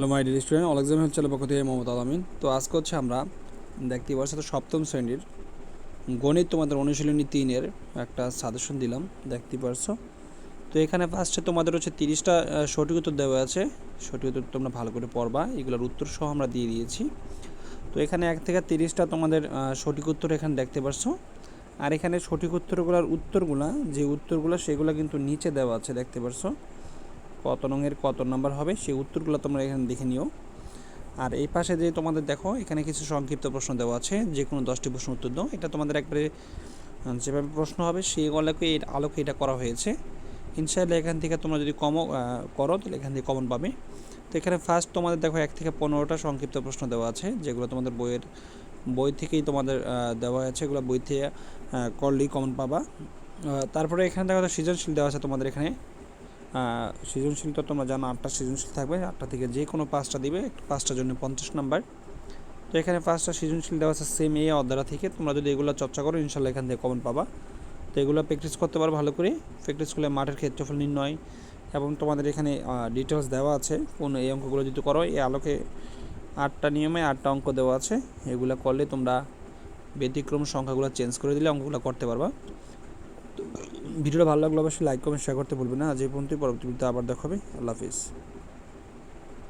Hello my dear student, all exam হচ্ছে পক্ষ থেকে মোহাম্মদ আলামিন তো আজকে হচ্ছে আমরা দেখতে পাচ্ছি তো সপ্তম শ্রেণির গণিত তোমাদের অনুশীলনী তিনের একটা সাজেশন দিলাম, দেখতে পারছ? তো এখানে ফার্স্টে তোমাদের হচ্ছে তিরিশটা সঠিক উত্তর দেওয়া আছে। সঠিক উত্তর তোমরা ভালো করে পড়বা, এগুলোর উত্তর সহ আমরা দিয়ে দিয়েছি। তো এখানে এক থেকে তিরিশটা তোমাদের সঠিক উত্তর এখানে দেখতে পারছ। আর এখানে সঠিক উত্তরগুলোর উত্তরগুলা, যে উত্তরগুলো সেগুলো কিন্তু নিচে দেওয়া আছে, দেখতে পারছ? কত রঙের কত নাম্বার হবে, সেই উত্তরগুলো তোমরা এখানে দেখে নিও। আর এই পাশে যে তোমাদের দেখো, এখানে কিছু সংক্ষিপ্ত প্রশ্ন দেওয়া আছে যে কোনো দশটি প্রশ্ন উত্তর দাও। এটা তোমাদের একবারে যেভাবে প্রশ্ন হবে, সেই আলোকে এর, আলোকে এটা করা হয়েছে। ইনশাআল্লাহ এখান থেকে তোমরা যদি কম করো, তাহলে এখান থেকে কমন পাবে। তো এখানে ফার্স্ট তোমাদের দেখো, এক থেকে পনেরোটা সংক্ষিপ্ত প্রশ্ন দেওয়া আছে, যেগুলো তোমাদের বইয়ের, বই থেকেই তোমাদের দেওয়া আছে। এগুলো বই থেকে করলেই কমন পাবা। তারপরে এখানে দেখো, সৃজনশীল দেওয়া আছে তোমাদের এখানে। আহ, সৃজনশীল তো তোমরা জানো আটটা সৃজনশীল থাকবে। আটটা থেকে যে কোনো পাঁচটা দিবে একটু পাঁচটার জন্য পঞ্চাশ নাম্বার। তো এখানে পাঁচটা সৃজনশীল দেওয়া আছে সেম এই অধ্যায় থেকে। তোমরা যদি এগুলো চর্চা করো ইনশাল্লাহ এখান থেকে কমন পাবা। তো এগুলো প্র্যাকটিস করতে পারো ভালো করে। প্র্যাকটিস করলে মাঠের ক্ষেত্রফল নির্ণয় এবং তোমাদের এখানে ডিটেলস দেওয়া আছে। কোন এই অঙ্কগুলো যদি করো এই আলোকে আটটা নিয়মে আটটা অঙ্ক দেওয়া আছে। এগুলো করলে তোমরা ব্যতিক্রম সংখ্যাগুলো চেঞ্জ করে দিলে অঙ্কগুলো করতে পারবা। ভিডিওটা ভালো লাগলে অবশ্যই লাইক কমেন্ট শেয়ার করতে ভুলবেন না। আজ এই পর্যন্তই, পরবর্তী ভিডিওতে আবার দেখাবে আল্লাহ হাফিজ।